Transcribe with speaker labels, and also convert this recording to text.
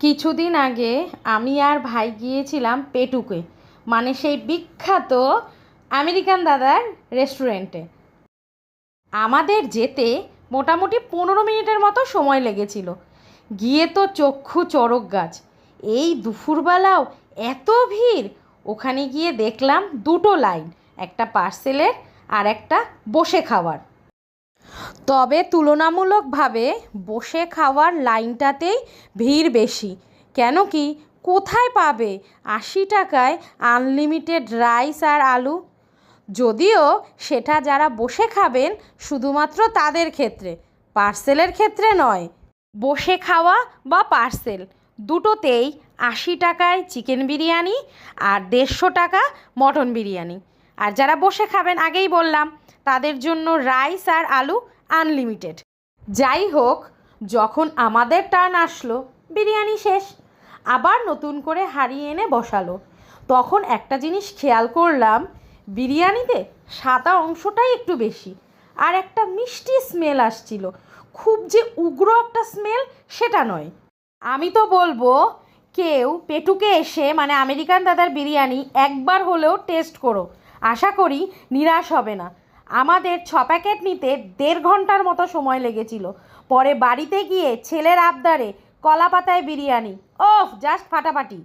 Speaker 1: কিছুদিন আগে আমি আর ভাই গিয়েছিলাম পেটুকে মানে সেই বিখ্যাত আমেরিকান দাদার রেস্টুরেন্টে। আমাদের যেতে মোটামুটি পনেরো মিনিটের মতো সময় লেগেছিল। গিয়ে তো চক্ষু চড়ক গাছ। এই দুপুরবেলাও এত ভিড়! ওখানে গিয়ে দেখলাম দুটো লাইন, একটা পার্সেলের আর একটা বসে খাওয়ার। তবে তুলনামূলকভাবে বসে খাওয়ার লাইনটাতেই ভিড় বেশি। কেন কি, কোথায় পাবে আশি টাকায় আনলিমিটেড রাইস আর আলু? যদিও সেটা যারা বসে খাবেন শুধুমাত্র তাদের ক্ষেত্রে, পার্সেলের ক্ষেত্রে নয়। বসে খাওয়া বা পার্সেল, দুটোতেই আশি টাকায় চিকেন বিরিয়ানি আর দেড়শো টাকা মটন বিরিয়ানি। আর যারা বসে খাবেন আগেই বললাম তাদের জন্য রাইস আর আলু আনলিমিটেড। যাই হোক, যখন আমাদের টার্ন আসলো, বিরিয়ানি শেষ। আবার নতুন করে হারিয়ে এনে বসালো। তখন একটা জিনিস খেয়াল করলাম, বিরিয়ানিতে সাদা অংশটাই একটু বেশি। আর একটা মিষ্টি স্মেল আসছিল। খুব যে উগ্র একটা স্মেল, সেটা নয়। আমি তো বলব, কেউ পেটুকে এসে মানে আমেরিকান দাদার বিরিয়ানি একবার হলেও টেস্ট করো। আশা করি নিরাশ হবে না। আমাদের ছ প্যাকেট নিতে দেড় ঘণ্টার মতো সময় লেগেছিল। পরে বাড়িতে গিয়ে ছেলের আবদারে কলা পাতায় বিরিয়ানি। ওফ জাস্ট ফাটাফাটি।